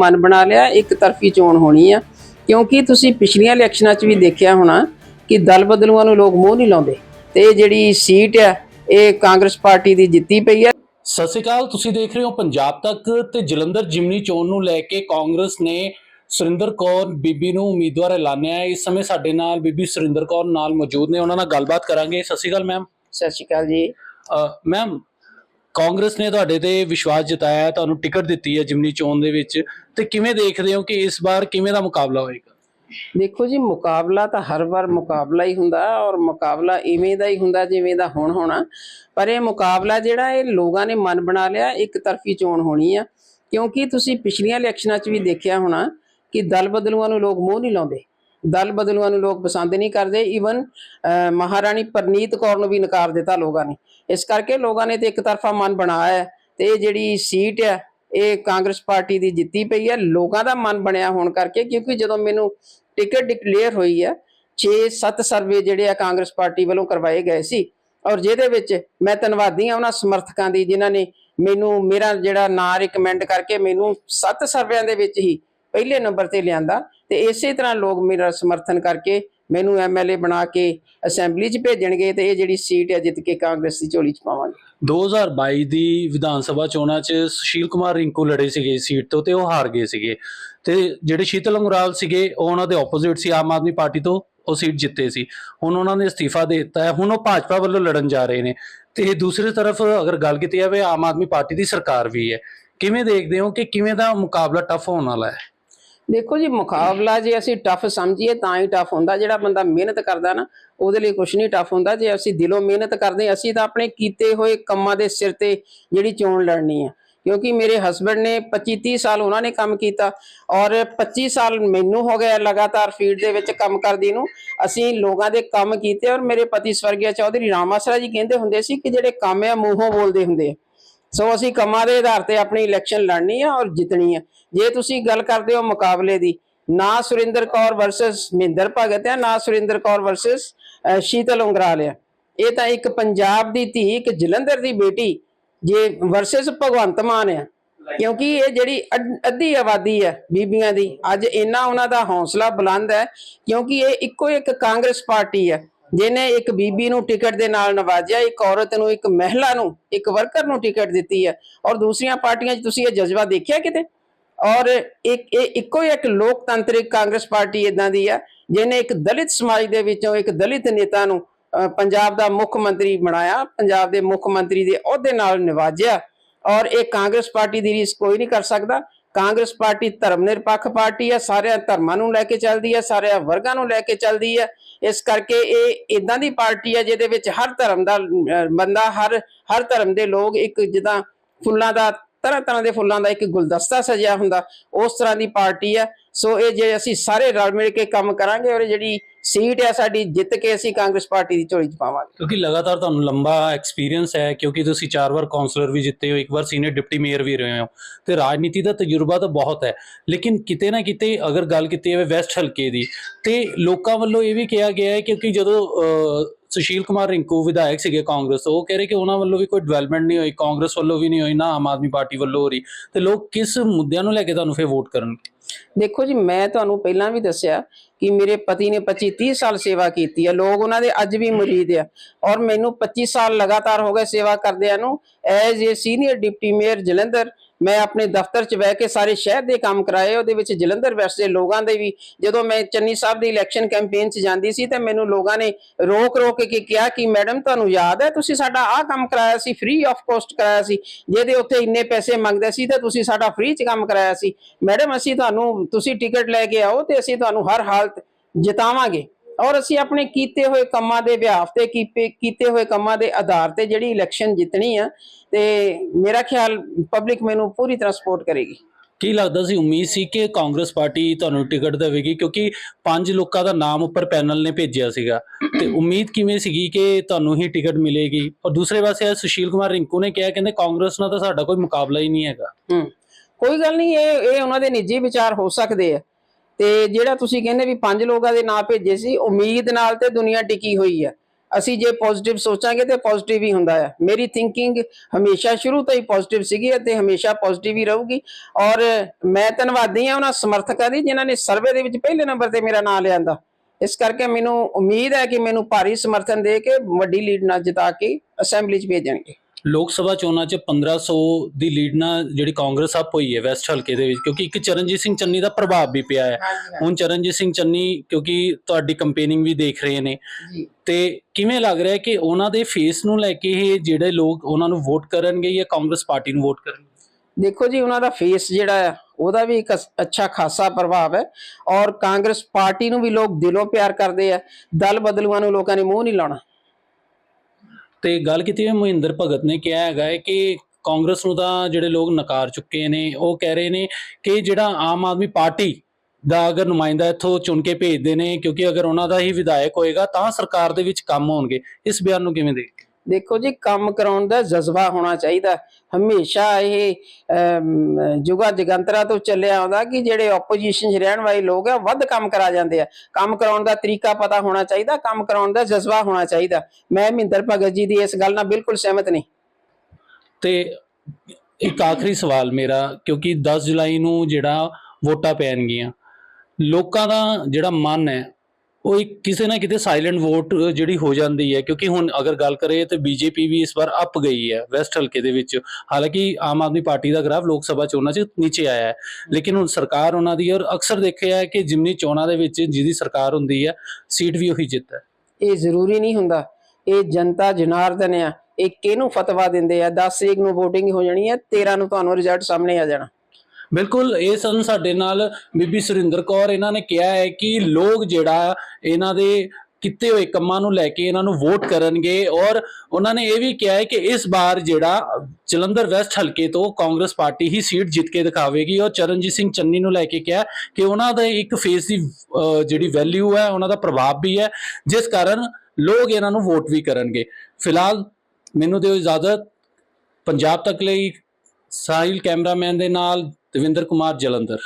ਮਨ ਬਣਾ ਲਿਆ ਇੱਕ ਤਰਫੀ ਚੋਣ ਹੋਣੀ ਆ। ਕਿਉਂਕਿ ਤੁਸੀਂ ਪਿਛਲੀਆਂ ਇਲੈਕਸ਼ਨਾਂ 'ਚ ਵੀ ਦੇਖਿਆ ਹੋਣਾ ਕਿ ਦਲ ਬਦਲੂਆਂ ਨੂੰ ਲੋਕ ਮੂੰਹ ਨਹੀਂ ਲਾਉਂਦੇ। ਤੇ ਇਹ ਜਿਹੜੀ ਸੀਟ ਆ ਇਹ ਕਾਂਗਰਸ ਪਾਰਟੀ ਦੀ ਜਿੱਤੀ ਪਈ ਆ। ਸਤਿ ਸ਼੍ਰੀ ਅਕਾਲ ਤੁਸੀਂ ਦੇਖ ਰਹੇ ਹੋ ਪੰਜਾਬ ਤੱਕ। ਤੇ ਜਲੰਧਰ ਜਿਮਨੀ ਚੋਣ ਨੂੰ ਲੈ ਕੇ ਕਾਂਗਰਸ ਨੇ ਸੁਰਿੰਦਰ ਕੌਰ ਬੀਬੀ ਨੂੰ ਉਮੀਦਵਾਰ ਐਲਾਨਿਆ ਹੈ। ਇਸ ਸਮੇਂ ਸਾਡੇ ਨਾਲ ਬੀਬੀ ਸੁਰਿੰਦਰ ਕੌਰ ਨਾਲ ਮੌਜੂਦ ਨੇ। ਉਹਨਾਂ ਨਾਲ ਗੱਲਬਾਤ ਕਰਾਂਗੇ। ਸਤਿ ਸ਼੍ਰੀ ਅਕਾਲ ਮੈਮ। ਸਤਿ ਸ਼੍ਰੀ ਅਕਾਲ ਜੀ। ਮੈਮ ਕਾਂਗਰਸ ਨੇ ਤੁਹਾਡੇ ਤੇ ਵਿਸ਼ਵਾਸ ਜਤਾਇਆ, ਤੁਹਾਨੂੰ ਟਿਕਟ ਦਿੱਤੀ ਹੈ ਜਿਮਨੀ ਚੋਣ ਦੇ ਵਿੱਚ। ਤੇ ਕਿਵੇਂ ਦੇਖਦੇ ਹੋ ਕਿ ਇਸ ਵਾਰ ਕਿਵੇਂ ਦਾ ਮੁਕਾਬਲਾ ਹੋਏਗਾ? ਦੇਖੋ ਜੀ, ਮੁਕਾਬਲਾ ਤਾਂ ਹਰ ਵਾਰ ਮੁਕਾਬਲਾ ਹੀ ਹੁੰਦਾ ਔਰ ਮੁਕਾਬਲਾ ਇਵੇਂ ਦਾ ਹੀ ਹੁੰਦਾ ਜਿਵੇਂ ਦਾ ਹੁਣ ਹੋਣਾ। ਪਰ ਇਹ ਮੁਕਾਬਲਾ ਜਿਹੜਾ, ਇਹ ਲੋਕਾਂ ਨੇ ਮਨ ਬਣਾ ਲਿਆ, ਇੱਕ ਤਰਫੀ ਚੋਣ ਹੋਣੀ ਆ। ਕਿਉਂਕਿ ਤੁਸੀਂ ਪਿਛਲੀਆਂ ਇਲੈਕਸ਼ਨਾਂ 'ਚ ਵੀ ਦੇਖਿਆ ਹੋਣਾ ਕਿ ਦਲ ਬਦਲੂਆਂ ਨੂੰ ਲੋਕ ਮੋਹ ਨਹੀਂ ਲਾਉਂਦੇ। ਦਲ ਬਦਲੂਆਂ ਨੂੰ ਲੋਕ ਪਸੰਦ ਨਹੀਂ ਕਰਦੇ ਈਵਨ ਮਹਾਰਾਣੀ ਪਰਨੀਤ ਕੌਰ ਨੂੰ ਵੀ ਨਕਾਰ ਦਿੱਤਾ ਲੋਕਾਂ ਨੇ। ਇਸ ਕਰਕੇ ਲੋਕਾਂ ਨੇ ਤੇ ਇੱਕ ਤਰਫਾ ਮਨ ਬਣਾਇਆ ਹੈ ਤੇ ਇਹ ਜਿਹੜੀ ਸੀਟ ਆ ਇਹ ਕਾਂਗਰਸ ਪਾਰਟੀ ਦੀ ਜਿੱਤੀ ਪਈ ਹੈ। ਲੋਕਾਂ ਦਾ ਮਨ ਬਣਿਆ ਹੋਣ ਕਰਕੇ ਕਿਉਂਕਿ ਜਦੋਂ ਮੈਨੂੰ ਟਿਕਟ ਡਿਕਲੇਅਰ ਹੋਈ ਹੈ 6-7 ਸਰਵੇ ਜਿਹੜੇ ਆ ਕਾਂਗਰਸ ਪਾਰਟੀ ਵੱਲੋਂ ਕਰਵਾਏ ਗਏ ਸੀ ਔਰ ਜਿਹਦੇ ਵਿੱਚ ਮੈਂ ਧੰਨਵਾਦੀ ਹਾਂ ਉਹਨਾਂ ਸਮਰਥਕਾਂ ਦੀ ਜਿਨ੍ਹਾਂ ਨੇ ਮੈਨੂੰ ਮੇਰਾ ਜਿਹੜਾ ਨਾਂ ਰਿਕਮੈਂਡ ਕਰਕੇ ਮੈਨੂੰ 7 ਸਰਵਿਆਂ ਦੇ ਵਿੱਚ ਹੀ ਪਹਿਲੇ ਨੰਬਰ ਤੇ ਲਿਆਂਦਾ ਤੇ ਇਸੇ ਤਰ੍ਹਾਂ ਲੋਕ ਮੇਰਾ ਸਮਰਥਨ ਕਰਕੇ ਮੈਨੂੰ ਐਮਐਲਏ ਬਣਾ ਕੇ ਅਸੈਂਬਲੀ 'ਚ ਭੇਜਣਗੇ ਤੇ ਇਹ ਜਿਹੜੀ ਸੀਟ ਹੈ ਜਿੱਤ ਕੇ ਕਾਂਗਰਸ ਦੀ ਝੋਲੀ 'ਚ ਪਾਵਾਂਗੇ। 2022 ਦੀ ਵਿਧਾਨ ਸਭਾ ਚੋਣਾਂ 'ਚ ਸੁਸ਼ੀਲ ਕੁਮਾਰ ਰਿੰਕੂ ਲੜੇ ਸੀਗੇ ਇਸ ਸੀਟ ਤੋਂ ਤੇ ਉਹ ਹਾਰ ਗਏ ਸੀਗੇ। ਤੇ ਜਿਹੜੇ ਸ਼ੀਤਲ ਅੰਗਰਾਲ ਸੀਗੇ, ਉਹ ਉਹਨਾਂ ਦੇ ਆਪੋਜ਼ਿਟ ਸੀ ਆਮ ਆਦਮੀ ਪਾਰਟੀ ਤੋਂ ਉਹ ਸੀਟ ਜਿੱਤੇ ਸੀ। ਹੁਣ ਉਹਨਾਂ ਨੇ ਅਸਤੀਫਾ ਦੇ ਦਿੱਤਾ ਹੈ। ਹੁਣ ਉਹ ਭਾਜਪਾ ਵੱਲੋਂ ਲੜਨ ਜਾ ਰਹੇ ਨੇ। ਤੇ ਦੂਸਰੀ ਤਰਫ ਅਗਰ ਗੱਲ ਕੀਤੀ ਜਾਵੇ, ਆਮ ਆਦਮੀ ਪਾਰਟੀ ਦੀ ਸਰਕਾਰ ਵੀ ਹੈ। ਕਿਵੇਂ ਦੇਖਦੇ ਹੋ ਕਿ ਕਿਵੇਂ ਦਾ ਮੁਕਾਬਲਾ ਟਫ ਹੋਣ ਵਾਲਾ ਹੈ? ਦੇਖੋ ਜੀ, ਮੁਕਾਬਲਾ ਜੇ ਅਸੀਂ ਟਫ ਸਮਝੀਏ ਤਾਂ ਹੀ ਟਫ ਹੁੰਦਾ। ਜਿਹੜਾ ਬੰਦਾ ਮਿਹਨਤ ਕਰਦਾ ਨਾ, ਉਹਦੇ ਲਈ ਕੁਝ ਨਹੀਂ ਟਫ ਹੁੰਦਾ। ਜੇ ਅਸੀਂ ਦਿਲੋਂ ਮਿਹਨਤ ਕਰਦੇ ਅਸੀਂ ਤਾਂ ਆਪਣੇ ਕੀਤੇ ਹੋਏ ਕੰਮਾਂ ਦੇ ਸਿਰ ਤੇ ਜਿਹੜੀ ਚੋਣ ਲੜਨੀ ਹੈ। ਕਿਉਂਕਿ ਮੇਰੇ ਹਸਬੰਡ ਨੇ 25 30 ਸਾਲ ਉਹਨਾਂ ਨੇ ਕੰਮ ਕੀਤਾ ਔਰ 25 ਸਾਲ ਮੈਨੂੰ ਹੋ ਗਿਆ ਲਗਾਤਾਰ ਫੀਲਡ ਦੇ ਵਿੱਚ ਕੰਮ ਕਰਦੀ ਨੂੰ। ਅਸੀਂ ਲੋਕਾਂ ਦੇ ਕੰਮ ਕੀਤੇ ਔਰ ਮੇਰੇ ਪਤੀ ਸਵਰਗੀਆ ਚੌਧਰੀ ਰਾਮਾਸਰਾ ਜੀ ਕਹਿੰਦੇ ਹੁੰਦੇ ਸੀ ਕਿ ਜਿਹੜੇ ਕੰਮ ਆ, ਮੂੰਹੋਂ ਬੋਲਦੇ ਹੁੰਦੇ ਆ। ਸੋ ਅਸੀਂ ਕੰਮਾਂ ਦੇ ਆਧਾਰ ਤੇ ਆਪਣੀ ਇਲੈਕਸ਼ਨ ਲੜਨੀ ਆ ਔਰ ਜਿੱਤਣੀ ਹੈ ਜੇ ਤੁਸੀਂ ਗੱਲ ਕਰਦੇ ਹੋ ਮੁਕਾਬਲੇ ਦੀ, ਨਾ ਸੁਰਿੰਦਰ ਕੌਰ ਵਰਸਸ ਮਹਿੰਦਰ ਭਗਤ ਆ, ਨਾ ਸੁਰਿੰਦਰ ਕੌਰ ਵਰਸਸ ਸ਼ੀਤਲ ਉਂਗਰਾਲ ਆ। ਇਹ ਤਾਂ ਇੱਕ ਪੰਜਾਬ ਦੀ ਧੀ, ਇੱਕ ਜਲੰਧਰ ਦੀ ਬੇਟੀ, ਜੇ ਵਰਸਸ ਭਗਵੰਤ ਮਾਨ ਆ। ਕਿਉਂਕਿ ਇਹ ਜਿਹੜੀ ਅੱਧ- ਅੱਧੀ ਆਬਾਦੀ ਹੈ ਬੀਬੀਆਂ ਦੀ, ਅੱਜ ਇੰਨਾ ਉਹਨਾਂ ਦਾ ਹੌਸਲਾ ਬੁਲੰਦ ਹੈ, ਕਿਉਂਕਿ ਇਹ ਇੱਕੋ ਇੱਕ ਕਾਂਗਰਸ ਪਾਰਟੀ ਹੈ ਜਿਹਨੇ ਇੱਕ ਬੀਬੀ ਨੂੰ ਟਿਕਟ ਦੇ ਨਾਲ ਨਵਾਜਿਆ, ਇੱਕ ਔਰਤ ਨੂੰ, ਇੱਕ ਮਹਿਲਾ ਨੂੰ, ਇੱਕ ਵਰਕਰ ਨੂੰ ਟਿਕਟ ਦਿੱਤੀ ਹੈ ਔਰ ਦੂਸਰੀਆਂ ਪਾਰਟੀਆਂ 'ਚ ਤੁਸੀਂ ਇਹ ਜਜ਼ਬਾ ਦੇਖਿਆ ਕਿਤੇ? ਔਰ ਇੱਕ, ਇਹ ਇੱਕੋ ਹੀ ਇੱਕ ਲੋਕਤੰਤਰਿਕ ਕਾਂਗਰਸ ਪਾਰਟੀ ਇਦਾਂ ਦੀ ਹੈ, ਜਿਹਨੇ ਇੱਕ ਦਲਿਤ ਸਮਾਜ ਦੇ ਵਿੱਚੋਂ ਇੱਕ ਦਲਿਤ ਨੇਤਾ ਨੂੰ ਪੰਜਾਬ ਦਾ ਮੁੱਖ ਮੰਤਰੀ ਬਣਾਇਆ, ਪੰਜਾਬ ਦੇ ਮੁੱਖ ਮੰਤਰੀ ਦੇ ਅਹੁਦੇ ਨਾਲ ਨਿਵਾਜਿਆ ਔਰ ਇਹ ਕਾਂਗਰਸ ਪਾਰਟੀ ਦੀ ਰੀਸ ਕੋਈ ਨਹੀਂ ਕਰ ਸਕਦਾ। ਕਾਂਗਰਸ ਪਾਰਟੀ ਧਰਮ ਨਿਰਪੱਖ ਪਾਰਟੀ ਹੈ, ਸਾਰਿਆਂ ਧਰਮਾਂ ਨੂੰ ਲੈ ਕੇ ਚੱਲਦੀ ਹੈ, ਸਾਰਿਆਂ ਵਰਗਾਂ ਨੂੰ ਲੈ ਕੇ ਚੱਲਦੀ ਹੈ। ਇਸ ਕਰਕੇ ਇਹ ਇਦਾਂ ਦੀ ਪਾਰਟੀ ਹੈ ਜਿਹਦੇ ਵਿੱਚ ਹਰ ਧਰਮ ਦਾ ਬੰਦਾ, ਹਰ ਹਰ ਧਰਮ ਦੇ ਲੋਕ ਇੱਕ ਜਿੱਦਾਂ ਫੁੱਲਾਂ ਦਾ, ਤਰ੍ਹਾਂ ਤਰ੍ਹਾਂ ਦੇ ਫੁੱਲਾਂ ਦਾ ਇੱਕ ਗੁਲਦਸਤਾ ਸਜਿਆ ਹੁੰਦਾ, ਉਸ ਤਰ੍ਹਾਂ ਦੀ ਪਾਰਟੀ ਹੈ। ਸੋ ਇਹ ਜੇ ਅਸੀਂ ਸਾਰੇ ਰਲ ਮਿਲ ਕੇ ਕੰਮ ਕਰਾਂਗੇ ਔਰ ਇਹ ਜਿਹੜੀ ਸੀਟ ਹੈ ਸਾਡੀ ਜਿੱਤ ਕੇ ਅਸੀਂ ਕਾਂਗਰਸ ਪਾਰਟੀ ਦੀ ਝੋਲੀ 'ਚ ਪਾਵਾਂਗੇ। ਕਿਉਂਕਿ ਲਗਾਤਾਰ ਤੁਹਾਨੂੰ ਲੰਬਾ ਐਕਸਪੀਰੀਅੰਸ ਹੈ ਕਿਉਂਕਿ ਤੁਸੀਂ ਚਾਰ ਵਾਰ ਕਾਉਂਸਲਰ ਵੀ ਜਿੱਤੇ ਹੋ ਇੱਕ ਵਾਰ ਸੀਨੀਅਰ ਡਿਪਟੀ ਮੇਅਰ ਵੀ ਰਹੇ ਹੋ। ਤੇ ਰਾਜਨੀਤੀ ਦਾ ਤਜਰਬਾ ਤਾਂ ਬਹੁਤ ਹੈ। ਲੇਕਿਨ ਕਿਤੇ ਨਾ ਕਿਤੇ ਅਗਰ ਗੱਲ ਕੀਤੀ ਜਾਵੇ ਵੈਸਟ ਹਲਕੇ ਦੀ ਤੇ ਲੋਕਾਂ ਵੱਲੋਂ ਇਹ ਵੀ ਕਿਹਾ ਗਿਆ ਹੈ ਕਿਉਂਕਿ ਜਦੋਂ ਅਹ, ਸੁਸ਼ੀਲ ਕੁਮਾਰ ਰਿੰਕੂ, ਵਿਧਾਇਕ ਸੀਗੇ ਕਾਂਗਰਸ ਤੋਂ ਉਹ ਕਹਿ ਰਹੇ ਕਿ ਉਹਨਾਂ ਵੱਲੋਂ ਵੀ ਕੋਈ ਡਿਵੈਲਪਮੈਂਟ ਨਹੀਂ ਹੋਈ, ਕਾਂਗਰਸ ਵੱਲੋਂ ਵੀ ਨਹੀਂ ਹੋਈ, ਨਾ ਆਮ ਆਦਮੀ ਪਾਰਟੀ ਵੱਲੋਂ ਹੋ ਰਹੀ। ਤੇ ਲੋਕ ਕਿਸ ਮੁੱਦਿਆਂ ਨੂੰ ਲੈ ਕੇ ਤੁਹਾਨੂੰ ਫੇਰ ਵੋਟ ਕਰਨਗੇ? ਦੇਖੋ ਜੀ, ਮੈਂ ਤੁਹਾਨੂੰ ਪਹਿਲਾਂ ਵੀ ਦੱਸਿਆ ਕਿ ਮੇਰੇ ਪਤੀ ਨੇ 25 30 ਸਾਲ ਸੇਵਾ ਕੀਤੀ ਹੈ ਲੋਕ ਉਹਨਾਂ ਦੇ ਅੱਜ ਵੀ ਮੁਰੀਦ ਆ। ਔਰ ਮੈਨੂੰ 25 ਸਾਲ ਲਗਾਤਾਰ ਹੋ ਗਏ ਸੇਵਾ ਕਰਦਿਆਂ ਨੂੰ as a senior deputy mayor Jalandhar ਮੈਂ ਆਪਣੇ ਦਫ਼ਤਰ 'ਚ ਬਹਿ ਕੇ ਸਾਰੇ ਸ਼ਹਿਰ ਦੇ ਕੰਮ ਕਰਾਏ, ਉਹਦੇ ਵਿੱਚ ਜਲੰਧਰ ਵੈਸਟ ਦੇ ਲੋਕਾਂ ਦੇ ਵੀ, ਜਦੋਂ ਮੈਂ ਚੰਨੀ ਸਾਹਿਬ ਦੀ ਇਲੈਕਸ਼ਨ ਕੈਂਪੇਨ 'ਚ ਜਾਂਦੀ ਸੀ ਤੇ ਮੈਨੂੰ ਲੋਕਾਂ ਨੇ ਰੋਕ ਰੋਕ ਕੇ ਕਿਹਾ ਕਿ ਮੈਡਮ ਤੁਹਾਨੂੰ ਯਾਦ ਹੈ, ਤੁਸੀਂ ਸਾਡਾ ਆਹ ਕੰਮ ਕਰਾਇਆ ਸੀ ਫ੍ਰੀ ਆਫ ਕੋਸਟ ਕਰਾਇਆ ਸੀ, ਜਿਹਦੇ ਉੱਥੇ ਇੰਨੇ ਪੈਸੇ ਮੰਗਦੇ ਸੀ ਤੇ ਤੁਸੀਂ ਸਾਡਾ ਫ੍ਰੀ 'ਚ ਕੰਮ ਕਰਾਇਆ ਸੀ। ਮੈਡਮ, ਅਸੀਂ ਤੁਹਾਨੂੰ, ਤੁਸੀਂ ਟਿਕਟ ਲੈ ਕੇ ਆਓ ਤੇ ਅਸੀਂ ਤੁਹਾਨੂੰ ਹਰ ਹਾਲਤ ਜਿਤਾਵਾਂਗੇ। ਔਰ ਅਸੀਂ ਆਪਣੇ ਕੀਤੇ ਹੋਏ ਕੰਮਾਂ ਦੇ ਵਿਆਹ ਤੇ ਕੀਤੇ ਹੋਏ ਕੰਮਾਂ ਦੇ ਆਧਾਰ ਤੇ ਜਿਹੜੀ ਇਲੈਕਸ਼ਨ ਜਿੱਤਣੀ ਆ ਤੇ ਮੇਰਾ ਖਿਆਲ ਪਬਲਿਕ ਮੈਨੂੰ ਪੂਰੀ ਤਰ੍ਹਾਂ ਸਪੋਰਟ ਕਰੇਗੀ। ਕੀ ਲੱਗਦਾ ਸੀ ਉਮੀਦ ਸੀ ਕਿ ਕਾਂਗਰਸ ਪਾਰਟੀ ਤੁਹਾਨੂੰ ਟਿਕਟ ਦੇਵੇਗੀ? ਕਿਉਂਕਿ ਪੰਜ ਲੋਕਾਂ ਦਾ ਨਾਮ ਉੱਪਰ ਪੈਨਲ ਨੇ ਭੇਜਿਆ ਸੀਗਾ। ਤੇ ਉਮੀਦ ਕਿਵੇਂ ਸੀਗੀ ਕਿ ਤੁਹਾਨੂੰ ਹੀ ਟਿਕਟ ਮਿਲੇਗੀ? ਔਰ ਦੂਸਰੇ ਪਾਸੇ ਸੁਸ਼ੀਲ ਕੁਮਾਰ ਰਿੰਕੂ ਨੇ ਕਿਹਾ ਕਹਿੰਦੇ ਕਾਂਗਰਸ ਨਾਲ ਤਾਂ ਸਾਡਾ ਕੋਈ ਮੁਕਾਬਲਾ ਹੀ ਨਹੀਂ ਹੈਗਾ। ਹੂੰ। ਕੋਈ ਗੱਲ ਨਹੀਂ ਇਹ ਇਹ ਉਹਨਾਂ ਦੇ ਨਿੱਜੀ ਵਿਚਾਰ ਹੋ ਸਕਦੇ ਆ। ਤੇ ਜਿਹੜਾ ਤੁਸੀਂ ਕਹਿੰਦੇ ਵੀ ਪੰਜ ਲੋਕਾਂ ਦੇ ਨਾਂ ਭੇਜੇ ਸੀ, ਉਮੀਦ ਨਾਲ ਤੇ ਦੁਨੀਆ ਟਿਕੀ ਹੋਈ ਹੈ ਅਸੀਂ ਜੇ ਪੋਜ਼ਿਟਿਵ ਸੋਚਾਂਗੇ ਤੇ ਪੋਜ਼ਿਟਿਵ ਹੀ ਹੁੰਦਾ ਹੈ ਮੇਰੀ ਥਿੰਕਿੰਗ ਹਮੇਸ਼ਾ ਸ਼ੁਰੂ ਤੋਂ ਹੀ ਪੋਜ਼ਿਟਿਵ ਸੀਗੀ ਅਤੇ ਹਮੇਸ਼ਾ ਪੋਜ਼ਿਟਿਵ ਹੀ ਰਹੂਗੀ। ਔਰ ਮੈਂ ਧੰਨਵਾਦੀ ਹਾਂ ਉਹਨਾਂ ਸਮਰਥਕਾਂ ਦੀ ਜਿਨ੍ਹਾਂ ਨੇ ਸਰਵੇ ਦੇ ਵਿੱਚ ਪਹਿਲੇ ਨੰਬਰ ਤੇ ਮੇਰਾ ਨਾਮ ਲਿਆਂਦਾ। ਇਸ ਕਰਕੇ ਮੈਨੂੰ ਉਮੀਦ ਹੈ ਕਿ ਮੈਨੂੰ ਭਾਰੀ ਸਮਰਥਨ ਦੇ ਕੇ ਵੱਡੀ ਲੀਡ ਨਾਲ ਜਿਤਾ ਕੇ ਅਸੈਂਬਲੀ 'ਚ ਭੇਜਣਗੇ। ਲੋਕ ਸਭਾ ਚੋਣਾਂ 'ਚ 1500 ਦੀ ਲੀਡ ਨਾਲ ਜਿਹੜੀ ਕਾਂਗਰਸ ਅਪ ਹੋਈ ਹੈ ਵੈਸਟ ਹਲਕੇ ਦੇ ਵਿੱਚ ਕਿਉਂਕਿ ਇੱਕ ਚਰਨਜੀਤ ਸਿੰਘ ਚੰਨੀ ਦਾ ਪ੍ਰਭਾਵ ਵੀ ਪਿਆ ਹੈ। ਹੁਣ ਚਰਨਜੀਤ ਸਿੰਘ ਚੰਨੀ ਕਿਉਂਕਿ ਤੁਹਾਡੀ ਕੰਪੇਨਿੰਗ ਵੀ ਦੇਖ ਰਹੇ ਨੇ। ਤੇ ਕਿਵੇਂ ਲੱਗ ਰਿਹਾ ਕਿ ਉਹਨਾਂ ਦੇ ਫੇਸ ਨੂੰ ਲੈ ਕੇ ਇਹ ਜਿਹੜੇ ਲੋਕ ਉਹਨਾਂ ਨੂੰ ਵੋਟ ਕਰਨਗੇ ਜਾਂ ਕਾਂਗਰਸ ਪਾਰਟੀ ਨੂੰ ਵੋਟ ਕਰਨਗੇ? ਦੇਖੋ ਜੀ ਉਹਨਾਂ ਦਾ ਫੇਸ ਜਿਹੜਾ ਹੈ ਉਹਦਾ ਵੀ ਇੱਕ ਅੱਛਾ ਖਾਸਾ ਪ੍ਰਭਾਵ ਹੈ ਔਰ ਕਾਂਗਰਸ ਪਾਰਟੀ ਨੂੰ ਵੀ ਲੋਕ ਦਿਲੋਂ ਪਿਆਰ ਕਰਦੇ ਆ। ਦਲ ਬਦਲੂਆਂ ਨੂੰ ਲੋਕਾਂ ਨੇ ਮੂੰਹ ਨਹੀਂ ਲਾਉਣਾ। ਤੇ ਗੱਲ ਕੀਤੀ ਹੈ ਮਹਿੰਦਰ ਭਗਤ ਨੇ, ਕਿਹਾ ਹੈਗਾ ਹੈ ਕਿ ਕਾਂਗਰਸ ਨੂੰ ਤਾਂ ਜਿਹੜੇ ਲੋਕ ਨਕਾਰ ਚੁੱਕੇ ਨੇ, ਉਹ ਕਹਿ ਰਹੇ ਨੇ ਕਿ ਜਿਹੜਾ ਆਮ ਆਦਮੀ ਪਾਰਟੀ ਦਾ ਅਗਰ ਨੁਮਾਇੰਦਾ ਇੱਥੋਂ ਚੁਣ ਕੇ ਭੇਜਦੇ ਨੇ, ਕਿਉਂਕਿ ਅਗਰ ਉਹਨਾਂ ਦਾ ਹੀ ਵਿਧਾਇਕ ਹੋਏਗਾ, ਤਾਂ ਸਰਕਾਰ ਦੇ ਵਿੱਚ ਕੰਮ ਹੋਣਗੇ ਇਸ ਬਿਆਨ ਨੂੰ ਕਿਵੇਂ ਦੇਖਦੇ ਦੇਖੋ ਜੀ, ਕੰਮ ਕਰਾਉਣ ਦਾ ਜਜ਼ਬਾ ਹੋਣਾ ਚਾਹੀਦਾ। ਹਮੇਸ਼ਾ ਇਹ ਜੁਗਾ ਜਗੰਤਰਾ ਤੋਂ ਚੱਲਿਆ ਆਉਂਦਾ ਕਿ ਜਿਹੜੇ ਆਪੋਜੀਸ਼ਨ 'ਚ ਰਹਿਣ ਵਾਲੇ ਲੋਕ ਆ, ਵੱਧ ਕੰਮ ਕਰਾ ਜਾਂਦੇ ਆ। ਕੰਮ ਕਰਾਉਣ ਦਾ ਤਰੀਕਾ ਪਤਾ ਹੋਣਾ ਚਾਹੀਦਾ, ਕੰਮ ਕਰਾਉਣ ਦਾ ਜਜ਼ਬਾ ਹੋਣਾ ਚਾਹੀਦਾ। ਮੈਂ ਮਹਿੰਦਰ ਭਗਤ ਜੀ ਦੀ ਇਸ ਗੱਲ ਨਾਲ ਬਿਲਕੁਲ ਸਹਿਮਤ ਨਹੀਂ। ਤੇ ਇੱਕ ਆਖਰੀ ਸਵਾਲ ਮੇਰਾ, ਕਿਉਂਕਿ 10 ਜੁਲਾਈ ਨੂੰ ਜਿਹੜਾ ਵੋਟਾਂ ਪੈਣਗੀਆਂ, ਲੋਕਾਂ ਦਾ ਜਿਹੜਾ ਮਨ ਹੈ ਉਹ ਇੱਕ ਕਿਸੇ ਨਾ ਕਿਤੇ ਸਾਇਲੈਂਟ ਵੋਟ ਜਿਹੜੀ ਹੋ ਜਾਂਦੀ ਹੈ। ਕਿਉਂਕਿ ਹੁਣ ਅਗਰ ਗੱਲ ਕਰੀਏ ਤੇ ਬੀਜੇਪੀ ਵੀ ਇਸ ਵਾਰ ਅਪ ਗਈ ਹੈ ਵੈਸਟ ਹਲਕੇ ਦੇ ਵਿੱਚ। ਹਾਲਾਂਕਿ ਆਮ ਆਦਮੀ ਪਾਰਟੀ ਦਾ ਗ੍ਰਾਫ ਲੋਕ ਸਭਾ ਚੋਣਾਂ 'ਚ ਨੀਚੇ ਆਇਆ ਹੈ। ਲੇਕਿਨ ਹੁਣ ਸਰਕਾਰ ਉਹਨਾਂ ਦੀ, ਔਰ ਅਕਸਰ ਦੇਖਿਆ ਹੈ ਕਿ ਜਿਮਨੀ ਚੋਣਾਂ ਦੇ ਵਿੱਚ ਜਿਹਦੀ ਸਰਕਾਰ ਹੁੰਦੀ ਹੈ ਸੀਟ ਵੀ ਉਹੀ ਜਿੱਤਦਾ ਹੈ। ਇਹ ਜ਼ਰੂਰੀ ਨਹੀਂ ਹੁੰਦਾ। ਇਹ ਜਨਤਾ ਜਨਾਰਦਨ ਆ। ਇਹ ਕਿਹਨੂੰ ਫਤਵਾ ਦਿੰਦੇ ਆ? 10 ਤਰੀਕ ਨੂੰ VOTING ਹੋ ਜਾਣੀ ਹੈ 13 ਨੂੰ ਤੁਹਾਨੂੰ ਰਿਜ਼ਲਟ ਸਾਹਮਣੇ ਆ ਜਾਣਾ। ਬਿਲਕੁਲ, ਇਹ ਸਨ ਸਾਡੇ ਨਾਲ ਬੀਬੀ ਸੁਰਿੰਦਰ ਕੌਰ ਇਹਨਾਂ ਨੇ ਕਿਹਾ ਹੈ ਕਿ ਲੋਕ ਜਿਹੜਾ ਇਹਨਾਂ ਦੇ ਕੀਤੇ ਹੋਏ ਕੰਮਾਂ ਨੂੰ ਲੈ ਕੇ ਇਹਨਾਂ ਨੂੰ ਵੋਟ ਕਰਨਗੇ ਔਰ ਉਹਨਾਂ ਨੇ ਇਹ ਵੀ ਕਿਹਾ ਹੈ ਕਿ ਇਸ ਵਾਰ ਜਿਹੜਾ ਜਲੰਧਰ ਵੈਸਟ ਹਲਕੇ ਤੋਂ ਕਾਂਗਰਸ ਪਾਰਟੀ ਹੀ ਸੀਟ ਜਿੱਤ ਕੇ ਦਿਖਾਵੇਗੀ ਔਰ ਚਰਨਜੀਤ ਸਿੰਘ ਚੰਨੀ ਨੂੰ ਲੈ ਕੇ ਕਿਹਾ ਕਿ ਉਹਨਾਂ ਦਾ ਇੱਕ ਫੇਸ ਦੀ ਜਿਹੜੀ ਵੈਲਿਊ ਹੈ, ਉਹਨਾਂ ਦਾ ਪ੍ਰਭਾਵ ਵੀ ਹੈ, ਜਿਸ ਕਾਰਨ ਲੋਕ ਇਹਨਾਂ ਨੂੰ ਵੋਟ ਵੀ ਕਰਨਗੇ। ਫਿਲਹਾਲ ਮੈਨੂੰ ਦਿਓ ਇਜਾਜ਼ਤ, ਪੰਜਾਬ ਤੱਕ ਲਈ ਸਾਹਿਲ ਕੈਮਰਾਮੈਨ ਦੇ ਨਾਲ ਦਵਿੰਦਰ ਕੁਮਾਰ ਜਲੰਧਰ।